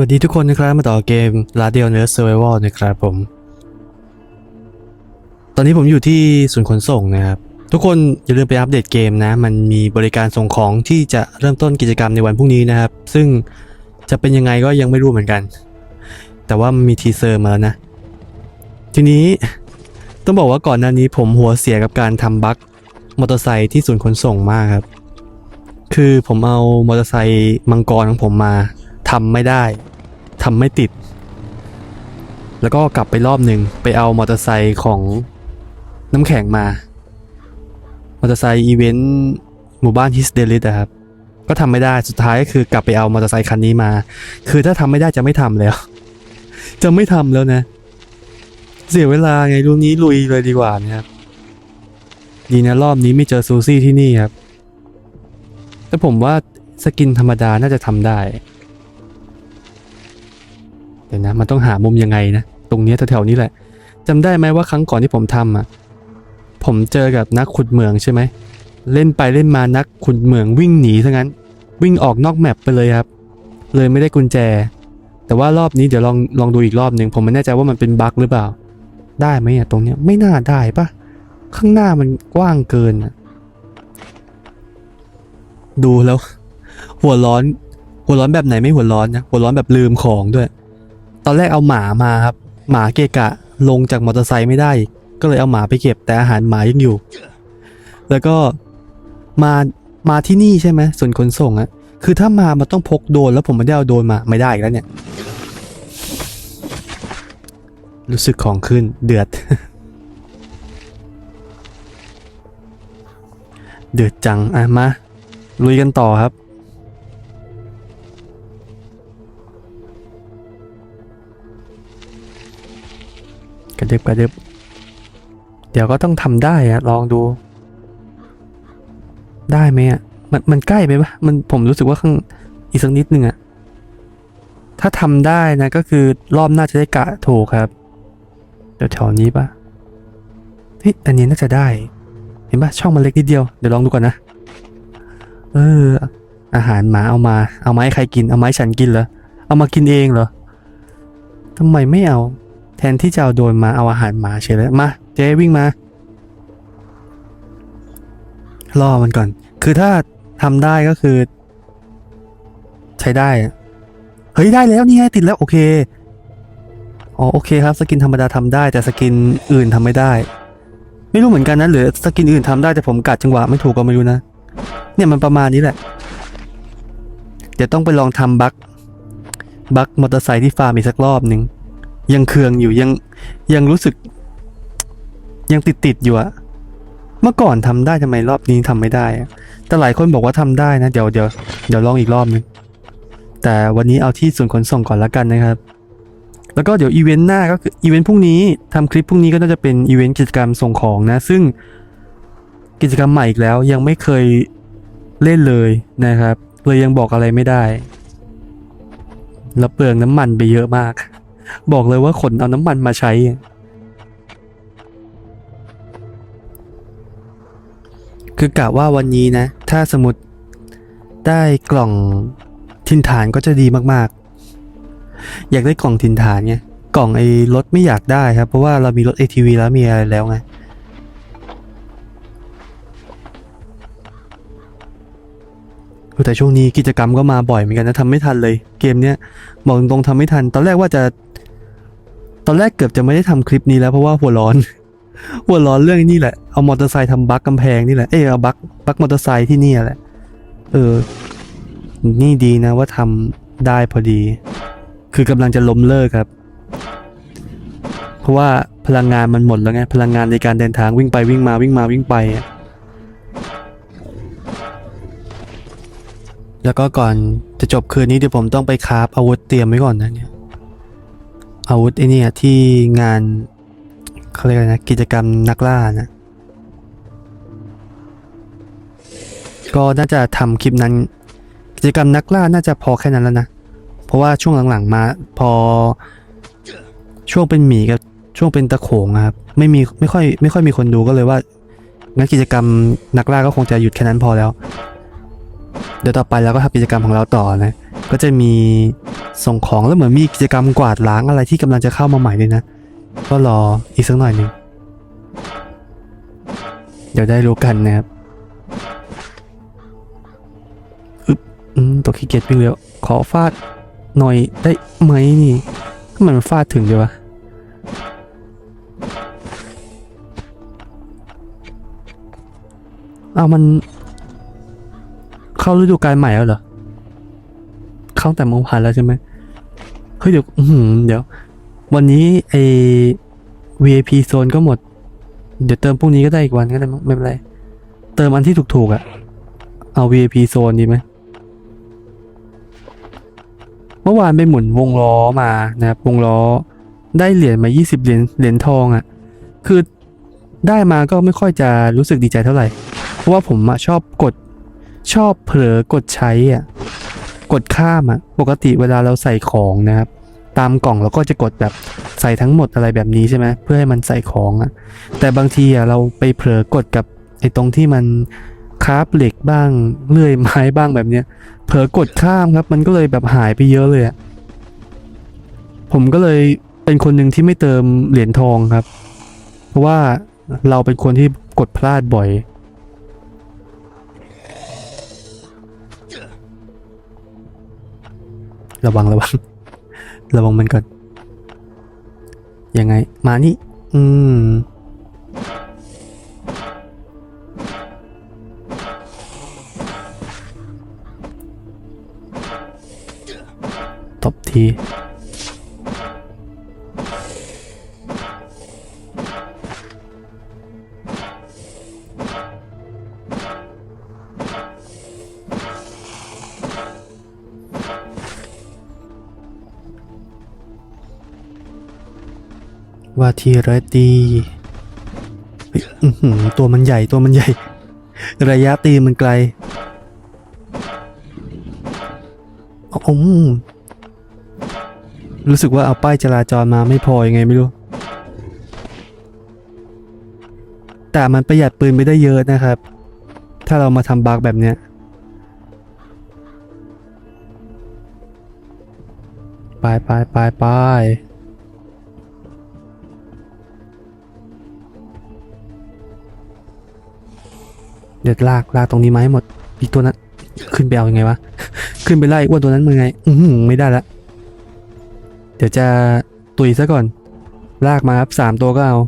วัสดีทุกคนนะครับมาต่อเกม r a d i o n e r Survival นะครับผม ตอนนี้ผมอยู่ที่ศูนย์ขนส่งนะครับ ทุกคนอย่าลืมไปอัปเดตเกมนะ มันมีบริการส่งของที่จะเริ่มต้นกิจกรรมในวันพรุ่งนี้นะครับ ซึ่งจะเป็นยังไงก็ยังไม่รู้เหมือนกัน แต่ว่ามีทีเซอร์มาแล้วนะ ทีนี้ต้องบอกว่าก่อนหน้านี้ผมหัวเสียกับการทำบั๊กมอเตอร์ไซค์ที่ศูนย์ขนส่งมากครับ คือผมเอามอเตอร์ไซค์มังกรของผมมาทำไม่ได้ ทำไม่ติด แล้วก็กลับไปรอบหนึ่งไปเอามอเตอร์ไซค์ของน้ำแข็งมา มอเตอร์ไซค์อีเวนต์หมู่บ้านฮิสเดลิสอะครับ ก็ทำไม่ได้สุดท้ายก็คือกลับไปเอามอเตอร์ไซค์คันนี้มา คือถ้าทำไม่ได้จะไม่ทำแล้ว จะไม่ทำแล้วนะ เสียเวลาไงรุ่นนี้ลุยเลยดีกว่านะครับดีนะรอบนี้ไม่เจอซูซี่ที่นี่ครับ แต่ผมว่าสกินธรรมดาน่าจะทำได้ เดี๋ยวนะมันต้องหามุมยังไงนะตรงนี้แถวๆนี้แหละจำได้ไหมว่าครั้งก่อนที่ผมทำอะผมเจอกับนักขุดเหมืองใช่ไหมเล่นไปเล่นมานักขุดเหมืองวิ่งหนีซะงั้น วิ่งออกนอกแมปไปเลยครับ เลยไม่ได้กุญแจ แต่ว่ารอบนี้เดี๋ยวลองลองดูอีกรอบหนึ่งผมไม่แน่ใจว่ามันเป็นบั๊กหรือเปล่า ได้ไหมอะตรงเนี้ยไม่น่าได้ปะข้างหน้ามันกว้างเกินอะดูแล้ว หัวร้อน หัวร้อนแบบไหนไม่หัวร้อนนะหัวร้อนแบบลืมของด้วย ตอนแรกเอาหมามาครับ หมาเกะกะลงจากมอเตอร์ไซค์ไม่ได้ ก็เลยเอาหมาไปเก็บแต่อาหารหมายังอยู่ แล้วก็มามาที่นี่ใช่ไหมส่วนขนส่งอะคือถ้ามามันต้องพกโดนแล้วผมไม่ได้เอาโดนมาไม่ได้อีกแล้วเนี่ย รู้สึกของขึ้นเดือด เดือดจังอะมาลุยกันต่อครับ กระดึบกระดึบเดี๋ยวก็ต้องทำได้อะลองดู ได้ไหมอะมันมันใกล้ไปปะมันผมรู้สึกว่าข้างอีกสักนิดนึงอะถ้าทำได้นะก็คือรอบหน้าจะได้กะถูกครับเดี๋ยวแถวนี้ปะเฮ้ยอันนี้น่าจะได้ เห็นปะช่องมันเล็กนิดเดียวเดี๋ยวลองดูก่อนนะเออ อาหารหมาเอามา เอามาให้ใครกินเอามาให้ฉันกินเหรอเอามากินเองเหรอทำไมไม่เอา แทนที่จะเอาโดนมาเอาอาหารหมาเฉยเลยมาเจ๊วิ่งมารอมันก่อน คือถ้าทำได้ก็คือ ใช้ได้เฮ้ยได้แล้วนี่ไงติดแล้วโอเคอ๋อโอเคครับ สกินธรรมดาทำได้ แต่สกินอื่นทำไม่ได้ ไม่รู้เหมือนกันนะหรือสกินอื่นทำได้แต่ผมกัดจังหวะไม่ถูกก็ไม่รู้นะเนี่ยมันประมาณนี้แหละ เดี๋ยวต้องไปลองทำบั๊กบั๊กมอเตอร์ไซค์ที่ฟาร์มอีกสักรอบหนึ่ง ยังเคืองอยู่ยังยังรู้สึก ยังติดติดอยู่อะเมื่อก่อนทำได้ทำไมรอบนี้ทำไม่ได้แต่หลายคนบอกว่าทำได้นะ เดี๋ยวเดี๋ยวเดี๋ยวลองอีกรอบหนึงแต่วันนี้เอาที่ส่วนขนส่งก่อนละกันนะครับ แล้วก็เดี๋ยวอีเวนต์หน้าก็คืออีเวนต์พรุ่งนี้ทำคลิปพรุ่งนี้ก็น่าจะเป็นอีเวนต์กิจกรรมส่งของนะ ซึ่งกิจกรรมใหม่อีกแล้ว ยังไม่เคยเล่นเลยนะครับเลยยังบอกอะไรไม่ได้แล้วเปลืองน้ำมันไปเยอะมาก บอกเลยว่าขนเอาน้ำมันมาใช้ คือกะว่าวันนี้นะ ถ้าสมมติได้กล่องทินฐานก็จะดีมากๆ อยากได้กล่องทินฐานไงกล่องไอ้รถไม่อยากได้ครับ เพราะว่าเรามีรถ ATV แล้วมีอะไรแล้วไงแต่ช่วงนี้กิจกรรมก็มาบ่อยเหมือนกันนะทำไม่ทันเลย เกมเนี้ยบอกตรงๆทำไม่ทัน ตอนแรกว่าจะ อนแรกเกือบจะไม่ได้ทำคลิปนี้แล้วเพราะว่าหัวร้อน หัวร้อนเรื่องนี้แหละ เอามอเตอร์ไซค์ทำบั๊กกำแพงนี่แหละ เออเอาบั๊กบั๊กมอเตอร์ไซค์ที่นี่แหละ เออ นี่ดีนะว่าทำได้พอดี คือกำลังจะล้มเลิกครับ เพราะว่าพลังงานมันหมดแล้วไง พลังงานในการเดินทางวิ่งไปวิ่งมาวิ่งมาวิ่งไปอะแล้วก็ก่อนจะจบคืนนี้เดี๋ยวผมต้องไปคาฟอาวุธเตรียมไว้ก่อนนะเนี่ย อาวุธไอ้เนี่ยที่งานเขาเรียกอะไรนะกิจกรรมนักล่านะก็น่าจะทำคลิปนั้น กิจกรรมนักล่าน่าจะพอแค่นั้นแล้วนะ เพราะว่าช่วงหลังๆมาพอช่วงเป็นหมีกับช่วงเป็นตะโขงครับไม่มีไม่ค่อยไม่ค่อยมีคนดูก็เลยว่างั้นกิจกรรมนักล่าก็คงจะหยุดแค่นั้นพอแล้ว เดี๋ยวต่อไปเราก็ทำกิจกรรมของเราต่อนะ ก็จะมีส่งของแล้วเหมือนมีกิจกรรมกวาดล้างอะไรที่กำลังจะเข้ามาใหม่เลยนะ ก็รออีกสักหน่อยหนึ่งเดี๋ยวได้รู้กันนะครับอึ๊บอืมตัวขี้เกียจวิ่งเร็วขอฟาดหน่อยได้ไหมนี่ทำไมมันฟาดถึงเลยวะเอามัน เข้าฤดูกาลใหม่แล้วเหรอ เข้าแต่เมื่านแล้วใช่ไหมเฮ้ยเดี๋ยวอืเดี๋ยว วันนี้ไอ VIP โซนก็หมด เดี๋ยวเติมพรุ่งนี้ก็ได้อีกวันก็ได้ไม่เป็นไร เติมอันที่ถูกๆอะ่ะ เอา VIP โซนดีไหมเมื่อวานไปหมุนวงล้อมานะครับวงล้อได้เหรียญมา 20 เหรียญเหรียญทองอะ่ะ คือได้มาก็ไม่ค่อยจะรู้สึกดีใจเท่าไหร่ เพราะว่าผมอะชอบกดชอบเผลอกดใช้อะ กดข้ามอะปกติเวลาเราใส่ของนะครับ ตามกล่องเราก็จะกดแบบใส่ทั้งหมดอะไรแบบนี้ใช่ไหมเพื่อให้มันใส่ของอะแต่บางทีอะเราไปเผลอกดกับไอ้ตรงที่มันคราฟเหล็กบ้างเลื่อยไม้บ้างแบบเนี้ย เผลอกดข้ามครับ มันก็เลยแบบหายไปเยอะเลยอะผมก็เลยเป็นคนหนึ่งที่ไม่เติมเหรียญทองครับ เพราะว่าเราเป็นคนที่กดพลาดบ่อย ระวังระวัง ระวังมันก่อน ยังไง มานี่ อืม ตบที ว่าทีรดดีเฮ้ยอื้อหือตัวมันใหญ่ตัวมันใหญ่ ระยะตีมันไกลอืมรู้สึกว่าเอาป้ายจราจรมาไม่พอยังไงไม่รู้ แต่มันประหยัดปืนไปได้เยอะนะครับ ถ้าเรามาทำบักแบบเนี้ยไปไปไปไป เดี๋ยวลากลากตรงนี้มาให้หมด อีกตัวนั้น ขึ้นไปเอายังไงวะ ขึ้นไปไล่อ้วนตัวนั้นมึงไง อือหือไม่ได้ละ เดี๋ยวจะตุยซะก่อน ลากมาครับสามตัวก็เอา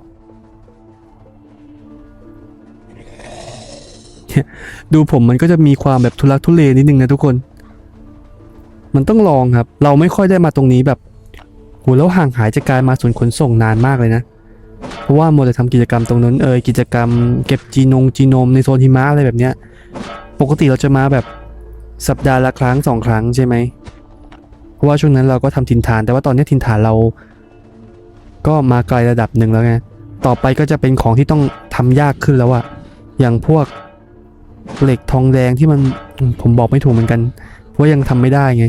ดูผมมันก็จะมีความแบบทุลักทุเลนิดนึงนะทุกคน มันต้องลองครับ เราไม่ค่อยได้มาตรงนี้แบบโหแล้วห่างหายจากการมาศูนย์ขนส่งนานมากเลยนะ เพราะว่าโมจะทำกิจกรรมตรงนั้นเอยกิจกรรม เก็บจีนงจีโนมในโซนหิมะอะไรแบบเนี้ย ปกติเราจะมาแบบสัปดาห์ละครั้งสองครั้งใช่ไหมเพราะว่าช่วงนั้นเราก็ทำทินฐาน แต่ว่าตอนนี้ทินฐานเรา ก็มาไกลระดับหนึ่งแล้วไงต่อไปก็จะเป็นของที่ต้องทำยากขึ้นแล้วอะอย่างพวกเหล็กทองแดงที่มันผมบอกไม่ถูกเหมือนกัน เพราะว่ายังทำไม่ได้ไง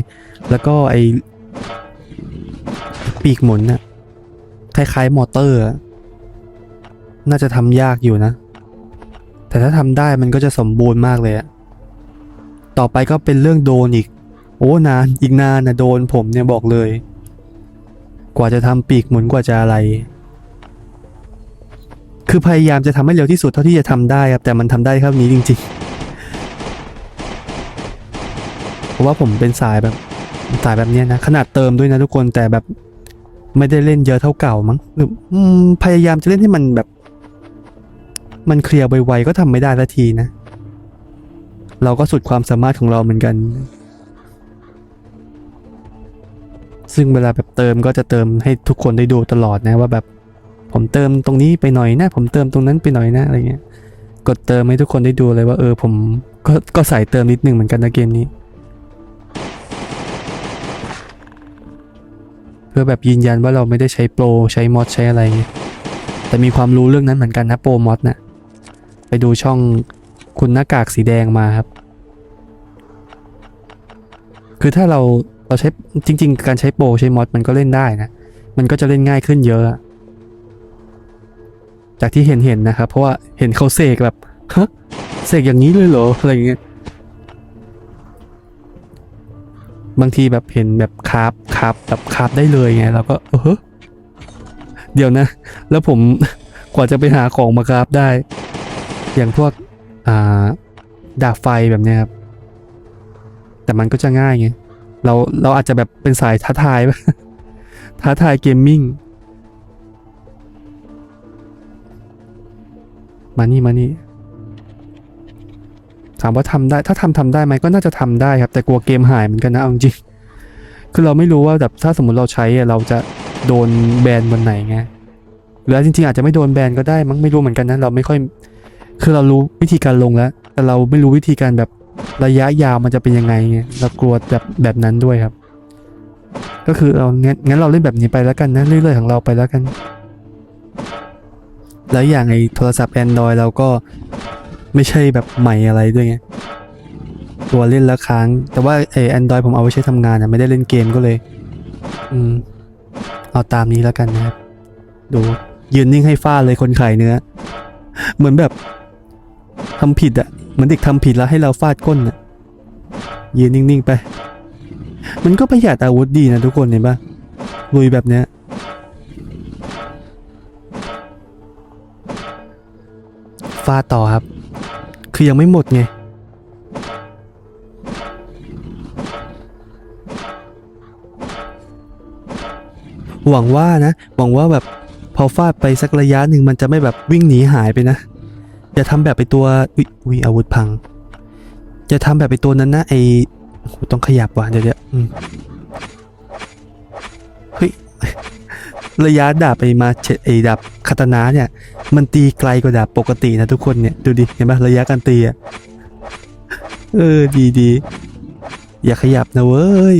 แล้วก็ไอปีกหมุนน่ะคล้ายๆมอเตอร์อะ น่าจะทำยากอยู่นะ แต่ถ้าทำได้มันก็จะสมบูรณ์มากเลยอะต่อไปก็เป็นเรื่องโดนอีก โอ้นานอีกนานนะโดนผมเนี่ยบอกเลย กว่าจะทำปีกหมุนกว่าจะอะไร คือพยายามจะทำให้เร็วที่สุดเท่าที่จะทำได้ครับ แต่มันทำได้เท่านี้จริงๆ เพราะว่าผมเป็นสายแบบสายแบบนี้นะ ขนาดเติมด้วยนะทุกคนแต่แบบไม่ได้เล่นเยอะเท่าเก่ามั้งหรือพยายามจะเล่นให้มันแบบ มันเคลียร์ไวๆก็ทำไม่ได้สักทีนะ เราก็สุดความสามารถของเราเหมือนกัน ซึ่งเวลาแบบเติมก็จะเติมให้ทุกคนได้ดูตลอดนะว่าแบบผมเติมตรงนี้ไปหน่อยนะ ผมเติมตรงนั้นไปหน่อยนะอะไรเงี้ย กดเติมให้ทุกคนได้ดูเลยว่าเออผมก็ก็ใส่เติมนิดนึงเหมือนกันนะเกมนี้ เพื่อแบบยืนยันว่าเราไม่ได้ใช้โปรใช้มอดใช้อะไรเงี้ยแต่มีความรู้เรื่องนั้นเหมือนกันนะโปรมอดนะ่ะ ดูช่องคุณหน้ากากสีแดงมาครับ คือถ้าเราเราใช้จริง ๆ การใช้โปรใช้มอดมันก็เล่นได้นะ มันก็จะเล่นง่ายขึ้นเยอะ จากที่เห็นเห็นนะครับ เพราะว่าเห็นเขาเสกแบบฮะเสกอย่างนี้เลยเหรออะไรอย่างเงี้ยบางทีแบบเห็นแบบคาบคาบแบบคาบได้เลยไงเราก็เออเดี๋ยวนะ แล้วผมกว่าจะไปหาของมาคราฟได้ อย่างพวกอ่าดาบไฟแบบเนี้ยครับ แต่มันก็จะง่ายไงเราเราอาจจะแบบเป็นสายท้าทายท้าทายเกมมิ่งมานี่มานี่ถามว่าทำได้ถ้าทำทำได้ไหมก็น่าจะทำได้ครับ แต่กลัวเกมหายเหมือนกันนะเอาจริงคือเราไม่รู้ว่าแบบถ้าสมมติเราใช้เราจะโดนแบนวันไหนไงหรือจริงๆอาจจะไม่โดนแบนก็ได้มั้งไม่รู้เหมือนกันนะเราไม่ค่อย คือเรารู้วิธีการลงแล้ว แต่เราไม่รู้วิธีการแบบระยะยาวมันจะเป็นยังไงไงเรากลัวแบบแบบนั้นด้วยครับ ก็คือเอางั้นงั้นเราเล่นแบบนี้ไปแล้วกันนะเรื่อยๆของเราไปแล้วกัน แล้วอย่างไอโทรศัพท์ Android เราก็ไม่ใช่แบบใหม่อะไรด้วยไงตัวเล่นแล้วค้าง แต่ว่าไอแอนดรอยผมเอาไว้ใช้ทำงานอะไม่ได้เล่นเกมก็เลย อืม เอาตามนี้แล้วกันนะครับ ดูยืนนิ่งให้ฟาดเลยคนขายเนื้อ เหมือนแบบ ทำผิดอะเหมือนเด็กทำผิดแล้วให้เราฟาดก้นอะยืนนิ่งๆไป มันก็ประหยัดอาวุธดีนะทุกคนเห็นปะลุยแบบเนี้ยฟาดต่อครับ คือยังไม่หมดไง หวังว่านะ หวังว่าแบบพอฟาดไปสักระยะหนึ่งมันจะไม่แบบวิ่งหนีหายไปนะ อย่าทำแบบไปตัวอุ๊ยอุ๊ยอาวุธพังอย่าทำแบบไปตัวนั้นนะไอต้องขยับว่ะเดี๋ยวเดี๋ยวอืมเฮ้ยระยะดาบไปมาเฉไอดาบคาตานะเนี่ย มันตีไกลกว่าดาบปกตินะทุกคนเนี่ยดูดิเห็นปะระยะการตีอะเออดีดีอย่าขยับนะเว้ย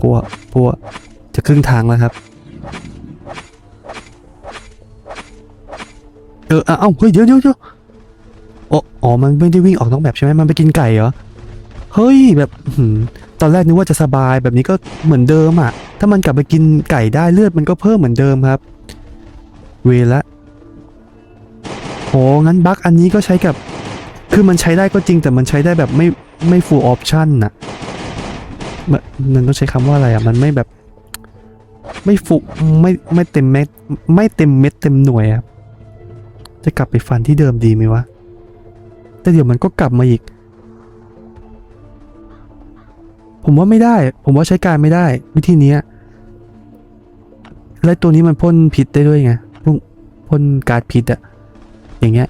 พวกพวกจะครึ่งทางแล้วครับ อออเอ้าเฮ้ยเดี๋ยวเดี๋ยวเดี๋ยวอ๋ออ๋อมันไม่ได้วิ่งออกนอกแบบใช่ไหมมันไปกินไก่เหรอ เฮ้ยแบบหือตอนแรกนึกว่าจะสบายแบบนี้ก็เหมือนเดิมอะ ถ้ามันกลับไปกินไก่ได้เลือดมันก็เพิ่มเหมือนเดิมครับ เวละโหงั้นบั๊กอันนี้ก็ใช้กับ คือมันใช้ได้ก็จริงแต่มันใช้ได้แบบไม่ไม่ full option น่ะ มันต้องใช้คำว่าอะไรอะ มันไม่แบบ ไม่ฟุไม่ไม่เต็มเม็ดไม่เต็มเม็ดเต็มหน่วยอะ จะกลับไปฟันที่เดิมดีไหมวะ แต่เดี๋ยวมันก็กลับมาอีก ผมว่าไม่ได้ ผมว่าใช้การไม่ได้ วิธีนี้และตัวนี้มันพ่นพิษได้ด้วยไงพ่นพ่นการ์ดพิษอะอย่างเงี้ย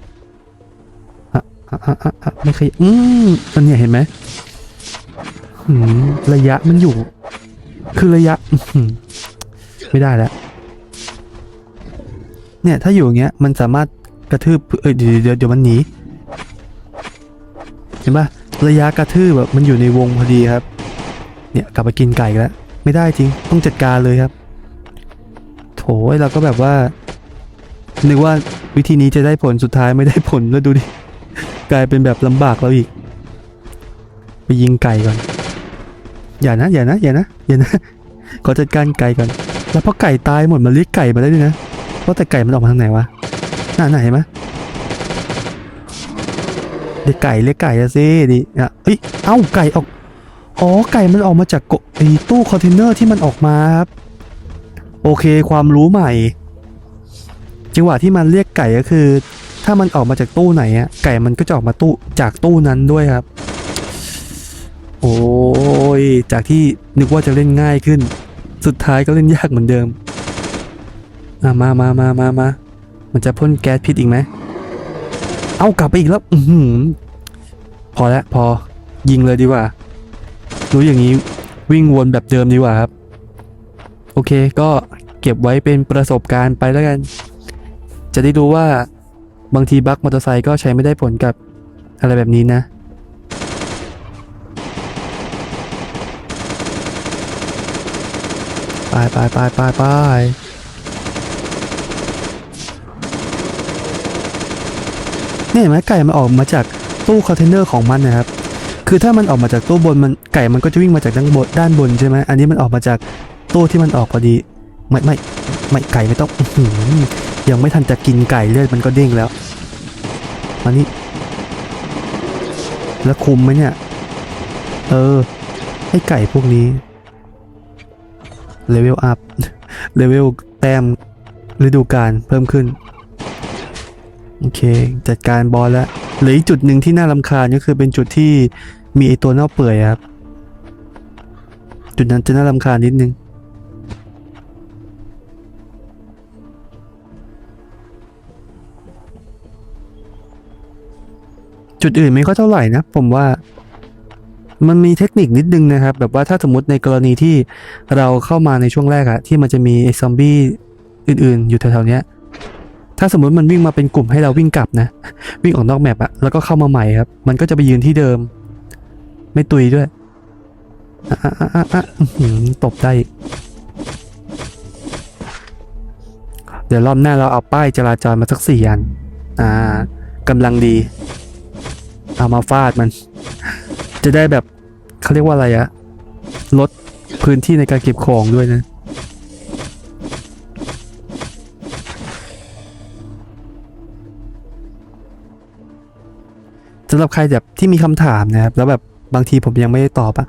อะอะอะอะไม่เคยอืมอันเนี้ยเห็นไหมหืมระยะมันอยู่ คือระยะ ไม่ได้แล้ว เนี่ย ถ้าอยู่อย่างเงี้ย มันสามารถ กระทืบเอ้ยเดี๋ยวเดี๋ยวเดี๋ยวมันหนีเห็นปะระยะกระทืบแบบมันอยู่ในวงพอดีครับ เนี่ยกลับไปกินไก่แล้วไม่ได้จริงต้องจัดการเลยครับ โถยเราก็แบบว่านึกว่าวิธีนี้จะได้ผลสุดท้ายไม่ได้ผลแล้วดูดิกลายเป็นแบบลำบากเราอีก ไปยิงไก่ก่อน อย่านะอย่านะอย่านะอย่านะขอจัดการไก่ก่อน แล้วพอไก่ตายหมดมันเรียกไก่มาได้ด้วยนะเพราะแต่ไก่มันออกมาทางไหนวะ น่าไหนไหมเรียกไก่เรียกไก่อะสิดิอะเอ้ยเอ้าไก่ออกอ๋อไก่มันออกมาจากกไอ้ตู้คอนเทนเนอร์ที่มันออกมาครับโอเคความรู้ใหม่ จังหวะที่มันเรียกไก่ก็คือ ถ้ามันออกมาจากตู้ไหนอะไก่มันก็จะออกมาตู้จากตู้นั้นด้วยครับ โอ้ยจากที่นึกว่าจะเล่นง่ายขึ้น สุดท้ายก็เล่นยากเหมือนเดิมอะมามามามามา มันจะพ่นแก๊สพิษอีกไหม เอากลับไปอีกแล้ว อืพอแล้วพอยิงเลยดีกว่า รู้อย่างนี้วิ่งวนแบบเดิมดีกว่าครับ โอเคก็เก็บไว้เป็นประสบการณ์ไปแล้วกัน จะได้รู้ว่าบางทีบั๊กมอเตอร์ไซค์ก็ใช้ไม่ได้ผลกับอะไรแบบนี้นะไปไปไปไปไป เนี่ยเห็นไหมไก่มันออกมาจากตู้คอนเทนเนอร์ของมันนะครับ คือถ้ามันออกมาจากตู้บนมันไก่มันก็จะวิ่งมาจากด้านบนด้านบนใช่ไหมอันนี้มันออกมาจากตู้ที่มันออกพอดีไม่ไม่ไม่ไก่ไม่ต้องอยังไม่ทันจะกินไก่เลือดมันก็เด้งแล้วมานี่แล้วคุมไหมเนี่ย เออให้ไก่พวกนี้เลเวลอัพเลเวลแต้มฤดูกาลเพิ่มขึ้น โอเค จัดการบอลแล้วหลืออีกจุดหนึ่งที่น่ารำคาญก็คือเป็นจุดที่มีไอตัวเน่าเปื่อยครับ จุดนั้นจะน่ารำคาญนิดนึงจุดอื่นไม่ค่อยเท่าไหร่นะ ผมว่ามันมีเทคนิคนิดนึงนะครับ แบบว่าถ้าสมมติในกรณีที่เราเข้ามาในช่วงแรกอะที่มันจะมีไอ้ซอมบี้อื่นๆ อยู่แถวๆเนี้ย ถ้าสมมติมันวิ่งมาเป็นกลุ่มให้เราวิ่งกลับนะ วิ่งออกนอกแมปอะแล้วก็เข้ามาใหม่ครับ มันก็จะไปยืนที่เดิม ไม่ตุยด้วยอะอะอะอะหือตบได้ เดี๋ยวรอบหน้าเราเอาป้ายจราจรมาสักสี่อัน อ่ากำลังดี เอามาฟาดมัน จะได้แบบเขาเรียกว่าอะไรอะลดพื้นที่ในการเก็บของด้วยนะ สำหรับใครแบบที่มีคำถามนะครับ แล้วแบบบางทีผมยังไม่ได้ตอบอะ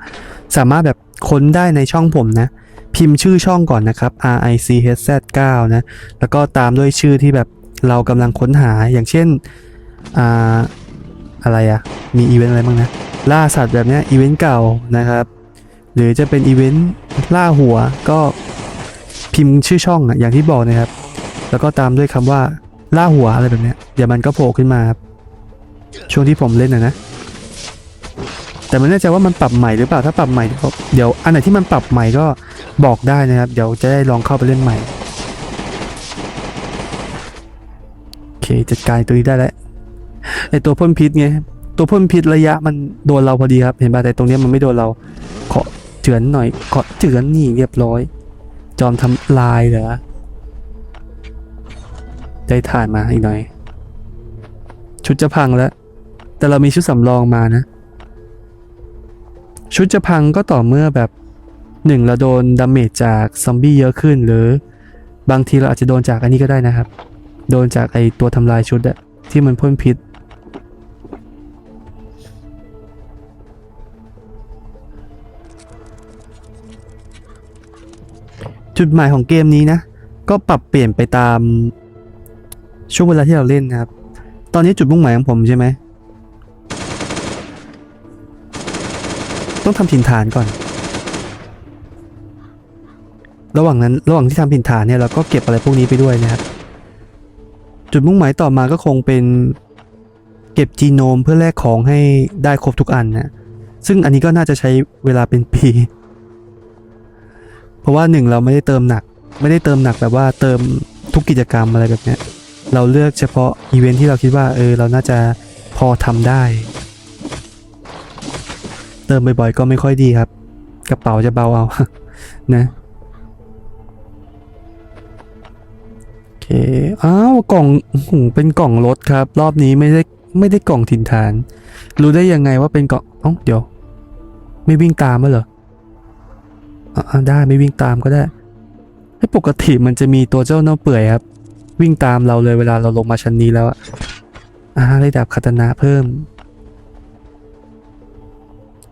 สามารถแบบค้นได้ในช่องผมนะ พิมพ์ชื่อช่องก่อนนะครับ R I C H Z 9นะ แล้วก็ตามด้วยชื่อที่แบบเรากำลังค้นหาอย่างเช่นอ่าอะไรอะมีอีเวนต์อะไรบ้างนะ ล่าสัตว์แบบเนี้ยอีเวนต์เก่านะครับ หรือจะเป็นอีเวนต์ล่าหัวก็พิมพ์ชื่อช่องอะอย่างที่บอกนะครับ แล้วก็ตามด้วยคำว่าล่าหัวอะไรแบบเนี้ยเดี๋ยวมันก็โผล่ขึ้นมาครับ ช่วงที่ผมเล่นนะนะ แต่ไม่แน่ใจว่ามันปรับใหม่หรือเปล่าถ้าปรับใหม่ เดี๋ยวอันไหนที่มันปรับใหม่ก็บอกได้นะครับ เดี๋ยวจะได้ลองเข้าไปเล่นใหม่โอเคจัดการตัวนี้ได้แล้วไอตัวพ่นพิษไงตัวพ่นพิษระยะมันโดนเราพอดีครับเห็นป่ะแต่ตรงเนี้ยมันไม่โดนเราขอเจือนหน่อยขอเจือนนี่เรียบร้อย จอมทำลายเหรอได้ถ่านมาอีกหน่อย ชุดจะพังแล้ว แต่เรามีชุดสำรองมานะ ชุดจะพังก็ต่อเมื่อแบบหนึ่งเราโดนดาเมจจากซอมบี้เยอะขึ้น หรือบางทีเราอาจจะโดนจากอันนี้ก็ได้นะครับ โดนจากไอตัวทำลายชุดอะที่มันพ่นพิษ จุดหมายของเกมนี้นะ ก็ปรับเปลี่ยนไปตามช่วงเวลาที่เราเล่นนะครับ ตอนนี้จุดมุ่งหมายของผมใช่ไหม ต้องทำถิ่นฐานก่อน ระหว่างนั้นระหว่างที่ทำถิ่นฐานเนี่ยเราก็เก็บอะไรพวกนี้ไปด้วยนะครับ จุดมุ่งหมายต่อมาก็คงเป็น เก็บจีโนมเพื่อแลกของให้ได้ครบทุกอันนะซึ่งอันนี้ก็น่าจะใช้เวลาเป็นปี เพราะว่าหนึ่งเราไม่ได้เติมหนัก ไม่ได้เติมหนักแบบว่าเติมทุกกิจกรรมอะไรแบบเนี้ยเราเลือกเฉพาะอีเวนท์ที่เราคิดว่าเออเราน่าจะพอทำได้ เติมบ่อยๆก็ไม่ค่อยดีครับ กระเป๋าจะเบาเอา นะโอเคอ้าวกล่องหเป็นกล่องรถครับ รอบนี้ไม่ได้ไม่ได้กล่องถิ่นฐาน รู้ได้ยังไงว่าเป็นกล่องเอ้าเดี๋ยว ไม่วิ่งตามมาเหรออ่าได้ไม่วิ่งตามก็ได้ให้ปกติมันจะมีตัวเจ้าเน่าเปื่อยครับ วิ่งตามเราเลยเวลาเราลงมาชั้นนี้แล้วอะอ่าได้ดาบคาตนะเพิ่ม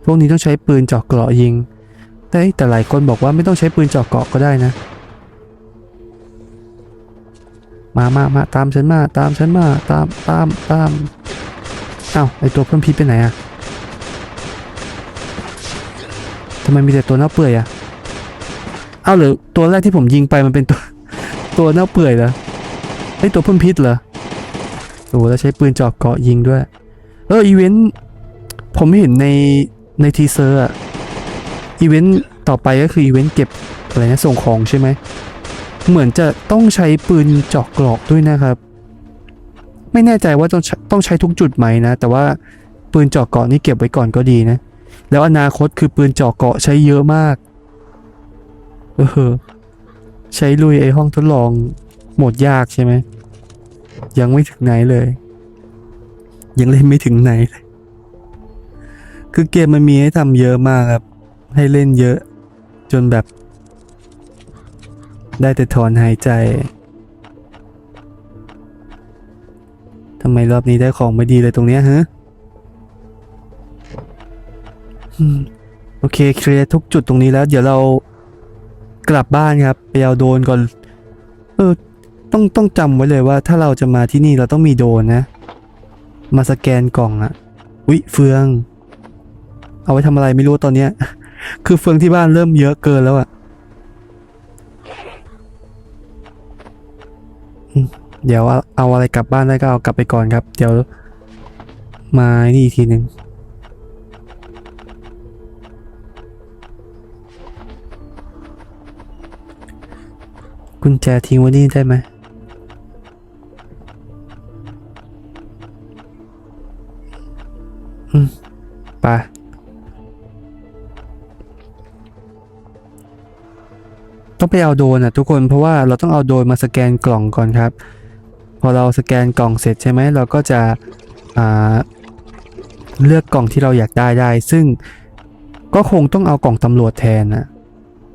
พวกนี้ต้องใช้ปืนเจาะเกราะยิง แต่แต่หลายคนบอกว่าไม่ต้องใช้ปืนเจาะเกราะก็ได้นะ มามามาตามฉันมา ตามฉันมา ตามตามตามอ้าวไอตัวเพิ่มพิษไปไหนอะทำไมมีแต่ตัวเน่าเปื่อยอะอ้าวหรือตัวแรกที่ผมยิงไปมันเป็นตัวตัวเน่าเปื่อยเหรอไอตัวเพิ่มพิษเหรอโอ้แล้วใช้ปืนเจาะเกาะยิงด้วย เอออีเวนต์ผมเห็นใน ในทีเซอร์อะอีเวนต์ต่อไปก็คืออีเวนต์เก็บอะไรนะส่งของใช่ไหม เหมือนจะต้องใช้ปืนเจาะกราะด้วยนะครับ ไม่แน่ใจว่าต้องใช้ต้องใช้ทุกจุดไหมนะ แต่ว่าปืนเจาะเกาะนี่เก็บไว้ก่อนก็ดีนะ แล้วอนาคตคือปืนเจาะเกาะใช้เยอะมาก เออ ใช้ลุยไอห้องทดลองหมดยากใช่ไหม ยังไม่ถึงไหนเลย ยังเล่นไม่ถึงไหนเลย คือเกมมันมีให้ทำเยอะมากครับ ให้เล่นเยอะ จนแบบ ได้แต่ถอนหายใจทำไมรอบนี้ได้ของไม่ดีเลยตรงเนี้ยฮะโอเคเคลียร์ทุกจุดตรงนี้แล้ว เดี๋ยวเรากลับบ้านครับ ไปเอาโดนก่อน เออ ต้องต้องจำไว้เลยว่า ถ้าเราจะมาที่นี่เราต้องมีโดนนะ มาสแกนกล่องอะวิเฟือง เอาไว้ทำอะไรไม่รู้ตอนเนี้ย คือเฟืองที่บ้านเริ่มเยอะเกินแล้วอะเดี๋ยวเอาเอาอะไรกลับบ้านได้ก็เอากลับไปก่อนครับ เดี๋ยวมานี่อีกทีหนึ่งกุญแจทิ้งไว้นี่ได้ไหมอืมไป ต้องไปเอาโดนอะทุกคนเพราะว่าเราต้องเอาโดนมาสแกนกล่องก่อนครับ พอเราสแกนกล่องเสร็จใช่ไหมเราก็จะเลือกกล่องที่เราอยากได้ได้ ซึ่งก็คงต้องเอากล่องตำรวจแทนนะ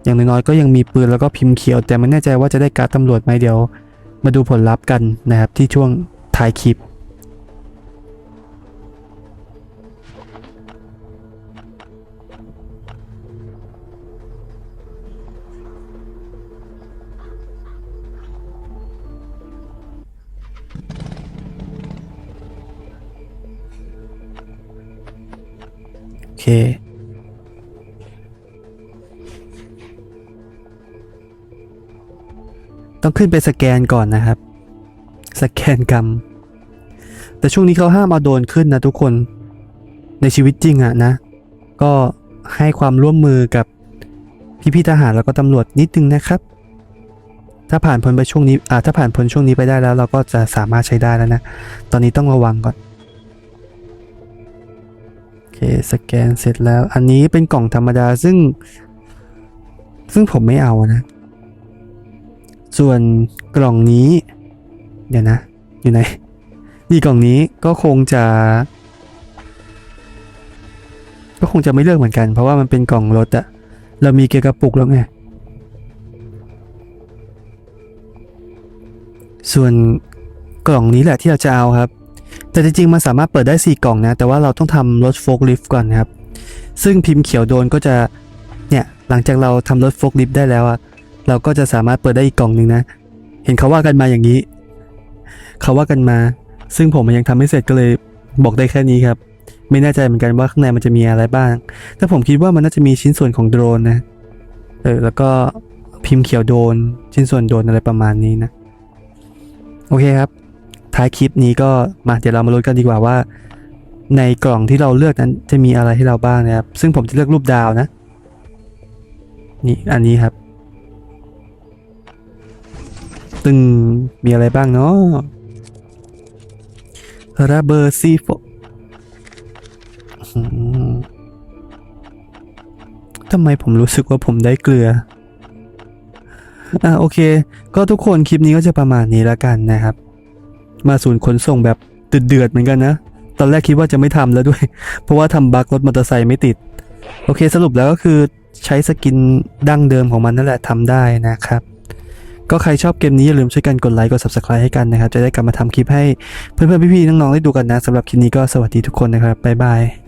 อย่างน้อยๆก็ยังมีปืนแล้วก็พิมพ์เขียว แต่ไม่แน่ใจว่าจะได้การ์ดตำรวจไหมเดี๋ยว มาดูผลลัพธ์กันนะครับที่ช่วงท้ายคลิป เค ต้องขึ้นไปสแกนก่อนนะครับ สแกนกรรม แต่ช่วงนี้เขาห้ามเอาโดนขึ้นนะทุกคน ในชีวิตจริงอะนะ ก็ให้ความร่วมมือกับพี่ๆทหารแล้วก็ตำรวจนิดนึงนะครับ ถ้าผ่านพ้นไปช่วงนี้อ่าถ้าผ่านพ้นช่วงนี้ไปได้แล้ว เราก็จะสามารถใช้ได้แล้วนะ ตอนนี้ต้องระวังก่อน คสแกนเสร็จแล้วอันนี้เป็นกล่องธรรมดาซึ่ง ซึ่งผมไม่เอานะ ส่วนกล่องนี้ เดี๋ยวนะ อยู่ไหนนี่กล่องนี้ก็คงจะ ก็คงจะไม่เลือกเหมือนกัน เพราะว่ามันเป็นกล่องรถอะเรามีเกียร์กระปุกแล้วไงส่วนกล่องนี้แหละที่เราจะเอาครับ แต่จริงๆมันสามารถเปิดได้ 4 กล่องนะ แต่ว่าเราต้องทำรถโฟล์ลิฟต์ก่อนนะครับ ซึ่งพิมพ์เขียวโดนก็จะ เนี่ย หลังจากเราทำรถโฟล์ลิฟต์ได้แล้วอะเราก็จะสามารถเปิดได้อีกกล่องหนึ่งนะ เห็นเขาว่ากันมาอย่างนี้ เขาว่ากันมา ซึ่งผมมันยังทำไม่เสร็จก็เลยบอกได้แค่นี้ครับ ไม่แน่ใจเหมือนกันว่าข้างในมันจะมีอะไรบ้าง แต่ผมคิดว่ามันน่าจะมีชิ้นส่วนของโดรนนะ เออ แล้วก็พิมพ์เขียวโดน ชิ้นส่วนโดนอะไรประมาณนี้นะ โอเคครับ ท้ายคลิปนี้ก็มาเดี๋ยวเรามาลุ้นกันดีกว่าว่า ในกล่องที่เราเลือกนั้นจะมีอะไรให้เราบ้างนะครับ ซึ่งผมจะเลือกรูปดาวนะ นี่อันนี้ครับ ตึงมีอะไรบ้างเนาะระเบอร์ซีโฟอื้อหือทำไมผมรู้สึกว่าผมได้เกลือ อ่าโอเค ก็ทุกคนคลิปนี้ก็จะประมาณนี้แล้วกันนะครับ มาศูนย์ขนส่งแบบเดือดๆเหมือนกันนะ ตอนแรกคิดว่าจะไม่ทำแล้วด้วย เพราะว่าทำบั๊กรถมอเตอร์ไซค์ไม่ติด โอเคสรุปแล้วก็คือใช้สกินดั้งเดิมของมันนั่นแหละทำได้นะครับ ก็ใครชอบเกมนี้อย่าลืมช่วยกันกดไลค์กด subscribe ให้กันนะครับ จะได้กลับมาทำคลิปให้เพื่อนๆพี่ๆน้องๆได้ดูกันนะสำหรับคลิปนี้ก็สวัสดีทุกคนนะครับบ๊ายบาย